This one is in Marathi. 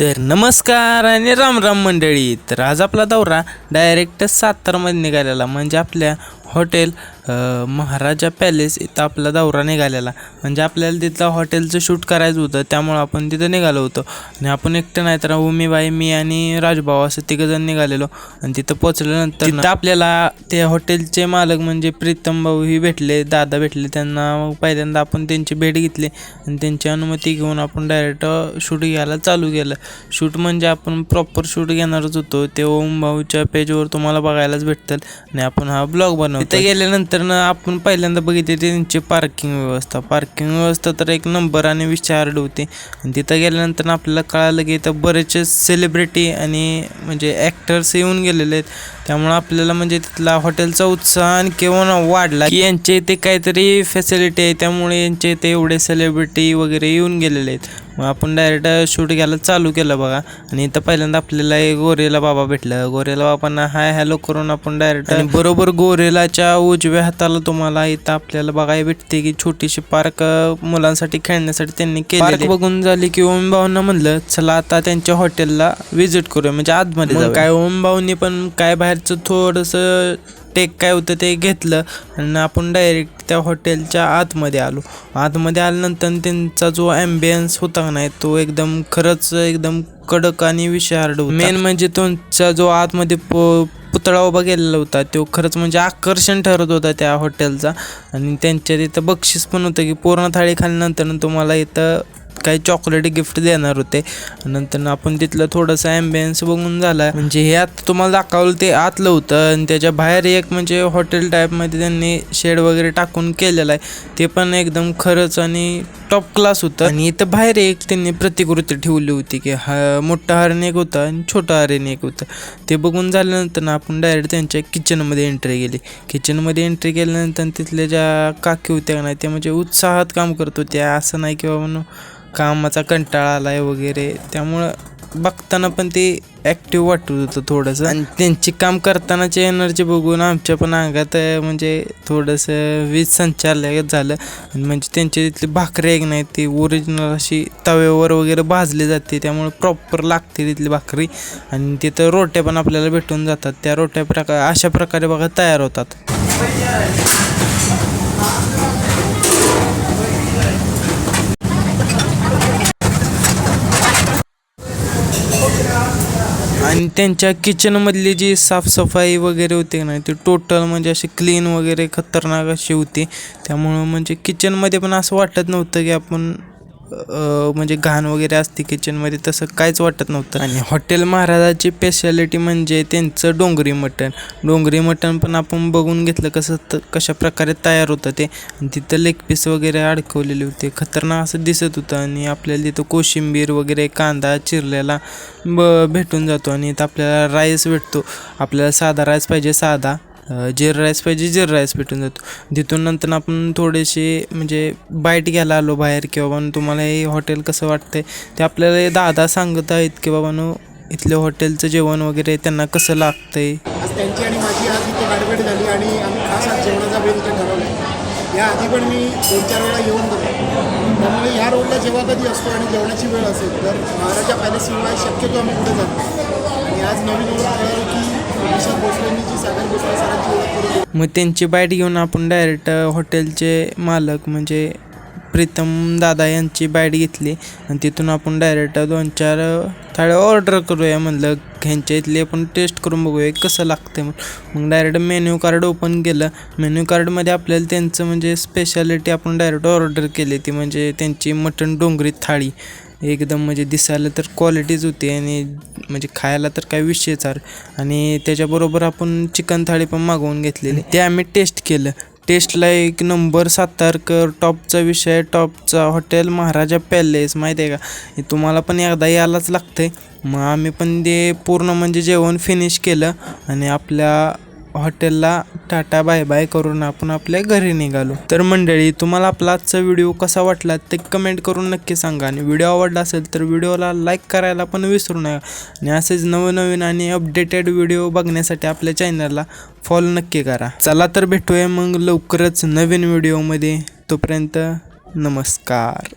तर नमस्कार आणि राम राम मंडळी. तर आज आपला दौरा डायरेक्ट सातारमध्ये निघालेला. म्हणजे आपल्या हॉटेल महाराजा पॅलेस इथं आपला दौरा निघालेला. म्हणजे आपल्याला तिथलं हॉटेलचं शूट करायचं होतं त्यामुळं आपण तिथं निघालो होतो. आणि आपण एकटं नाही तर उमीबाई मी आणि राजभाऊ असं तिघंजण निघालेलो. आणि तिथं पोचल्यानंतर तिथं आपल्याला ते हॉटेलचे मालक म्हणजे प्रीतम भाऊ ही भेटले दादा भेटले त्यांना पहिल्यांदा आपण त्यांची भेट घेतली. आणि त्यांची अनुमती घेऊन आपण डायरेक्ट शूट घ्यायला चालू केलं. शूट म्हणजे आपण प्रॉपर शूट घेणारच होतो. ते ओम भाऊच्या पेजवर तुम्हाला बघायलाच भेटतील आणि आपण हा ब्लॉग बनवतो तिथे गेल्यानंतर ना आपण पहिल्यांदा बघितले त्यांची पार्किंग व्यवस्था. पार्किंग व्यवस्था तर एक नंबर आणि विचारड होते. आणि तिथं गेल्यानंतर आपल्याला कळालं की इथं बरेचसे सेलिब्रिटी आणि म्हणजे ॲक्टर्स येऊन गेलेले आहेत. त्यामुळं आपल्याला म्हणजे तिथला हॉटेलचा उत्साह आणखी केव्हा वाढला. की यांच्या इथे काहीतरी फॅसिलिटी आहे त्यामुळे यांच्या इथे एवढे सेलिब्रिटी वगैरे येऊन गेलेले आहेत. मग आपण डायरेक्ट शूट घ्यायला चालू केलं बघा. आणि इथं पहिल्यांदा आपल्याला एक गोरेला बाबा भेटलं. गोरेला बाबांना हाय हॅलो करून आपण डायरेक्ट बरोबर गोरेलाच्या उजव्या हाताला तुम्हाला इथं आपल्याला बघायला भेटते की छोटीशी पार्क मुलांसाठी खेळण्यासाठी त्यांनी केली बघून झाली की ओम भाऊंना म्हणलं चला आता त्यांच्या हॉटेलला व्हिजिट करूया म्हणजे आतमध्ये. काय ओम भाऊनी पण काय बाहेरचं थोडंसं टेक काय होतं ते घेतलं आणि आपण डायरेक्ट त्या हॉटेलच्या आतमध्ये आलो. आतमध्ये आल्यानंतर त्यांचा जो ॲम्बियन्स होता नाही तो एकदम खरंच एकदम कडक आणि विषार्ड मेन म्हणजे तुमचा जो आतमध्ये प पुतळा उभा केलेला होता तो खरंच म्हणजे आकर्षण ठरत होता त्या हॉटेलचा आणि त्यांच्या तिथं बक्षीस पण होतं की पूर्ण थाळी खाल्ल्यानंतर तुम्हाला इथं काही चॉकलेट गिफ्ट देणार होते. नंतर आपण तिथलं थोडंसं ॲम्बियन्स बघून झाला. म्हणजे हे आता तुम्हाला दाखवलं ते आतलं होतं आणि त्याच्या बाहेर एक म्हणजे हॉटेल टाईपमध्ये त्यांनी शेड वगैरे टाकून केलेलं आहे. ते पण एकदम खरंच आणि टॉप क्लास होतं. आणि इथं बाहेर एक त्यांनी प्रतिकृती ठेवली होती की हा मोठा हरण एक होता आणि छोटा हरण एक होतं. ते बघून झाल्यानंतर ना आपण डायरेक्ट त्यांच्या किचनमध्ये एंट्री केली किचनमध्ये एंट्री केल्यानंतर तिथल्या ज्या काकी होत्या ना नाही त्या म्हणजे उत्साहात काम करत होत्या. असं नाही किंवा म्हणून कामाचा कंटाळा आलाय वगैरे त्यामुळं बघताना पण ते ॲक्टिव्ह वाटत होतं थोडंसं. आणि त्यांची काम करतानाची एनर्जी बघून आमच्या पण अंगात म्हणजे थोडंसं वीज संचारल्यागत झालं. आणि म्हणजे त्यांची तिथली भाकरी एक नाही ती ओरिजिनल अशी तव्यावर वगैरे भाजली जाते त्यामुळे प्रॉपर लागते तिथली भाकरी. आणि तिथं रोट्या पण आपल्याला भेटून जातात. त्या रोट्या प्रकार अशा प्रकारे बघा तयार होतात. आणि त्यांच्या किचनमधली जी साफसफाई वगैरे होती ना ती टोटल म्हणजे अशी क्लीन वगैरे खतरनाक अशी होती. त्यामुळं म्हणजे किचनमध्ये पण असं वाटत नव्हतं की आपण म्हणजे घाण वगैरे असते किचनमध्ये तसं काहीच वाटत नव्हतं. आणि हॉटेल महाराजाची स्पेशालिटी म्हणजे त्यांचं डोंगरी मटण. डोंगरी मटण पण आपण बघून घेतलं कसं त कशा प्रकारे तयार होतं ते. आणि तिथं लेग पीस वगैरे अडकवलेले होते. खतरनाक असं दिसत होतं आणि आपल्याला तिथं कोशिंबीर वगैरे कांदा चिरलेला ब भेटून जातो आणि इथं आपल्याला राईस भेटतो. आपल्याला साधा राईस पाहिजे साधा. जिरा राईस पाहिजे जिरा राईस भेटून जातो. तिथून नंतर आपण थोडेसे म्हणजे बाईट घ्यायला आलो बाहेर किंवा बाबा तुम्हाला हे हॉटेल कसं वाटतंय? ते आपल्याला दादा सांगत आहेत की बाबानो इथलं हॉटेलचं जेवण वगैरे त्यांना कसं लागतंय? आज त्यांची आणि माझी आज इथे गाठभेट झाली आणि आम्ही खास आज जेवणाचा वेळ इथे ठरवला या आधी पण मी दोन चार वेळा येऊन गेलो. त्यामुळे ह्या रोडला जेव्हा कधी असतो आणि जेवणाची वेळ असेल तर महाराजा पॅलेसशिवाय शक्यतो आम्ही कुठे जातो. आणि आज नवीन ओळख कळलं की मग त्यांची बाईट घेऊन आपण डायरेक्ट हॉटेलचे मालक म्हणजे प्रीतम दादा यांची बाईट घेतली. आणि तिथून आपण डायरेक्ट दोन चार थाळ्या ऑर्डर करूया म्हणलं. ह्यांच्या इथली आपण टेस्ट करून बघूया कसं लागतं मग मग डायरेक्ट मेन्यू कार्ड ओपन केलं. मेन्यू कार्डमध्ये आपल्याला त्यांचं म्हणजे स्पेशालिटी आपण डायरेक्ट ऑर्डर केली ती म्हणजे त्यांची मटण डोंगरी थाळी. एकदम म्हणजे दिसायला तर क्वालिटीच होती आणि म्हणजे खायला तर काय विषयच आहे. आणि त्याच्याबरोबर आपण चिकन थाळी पण मागवून घेतलेली. ते आम्ही टेस्ट केलं. टेस्टला एक नंबर सातारकर टॉपचा विषय टॉपचा हॉटेल महाराजा पॅलेस माहिती आहे का? हे तुम्हाला पण एकदा यायलाच लागतंय. मग आम्ही पण ते पूर्ण म्हणजे जेवण फिनिश केलं आणि आपल्या हॉटेलला टाटा बाय बाय करून आपण आपल्या घरी निघालो. तर मंडळी तुम्हाला आपला आजचा व्हिडिओ कसा वाटला ते कमेंट करून नक्की सांगा. आणि व्हिडिओ आवडला असेल तर व्हिडिओला लाईक करायला पण विसरू नका. आणि असेच नवनवीन आणि अपडेटेड व्हिडिओ बघण्यासाठी आपल्या चॅनलला फॉलो नक्की करा. चला तर भेटूया मग लवकरच नवीन व्हिडिओमध्ये. तोपर्यंत नमस्कार.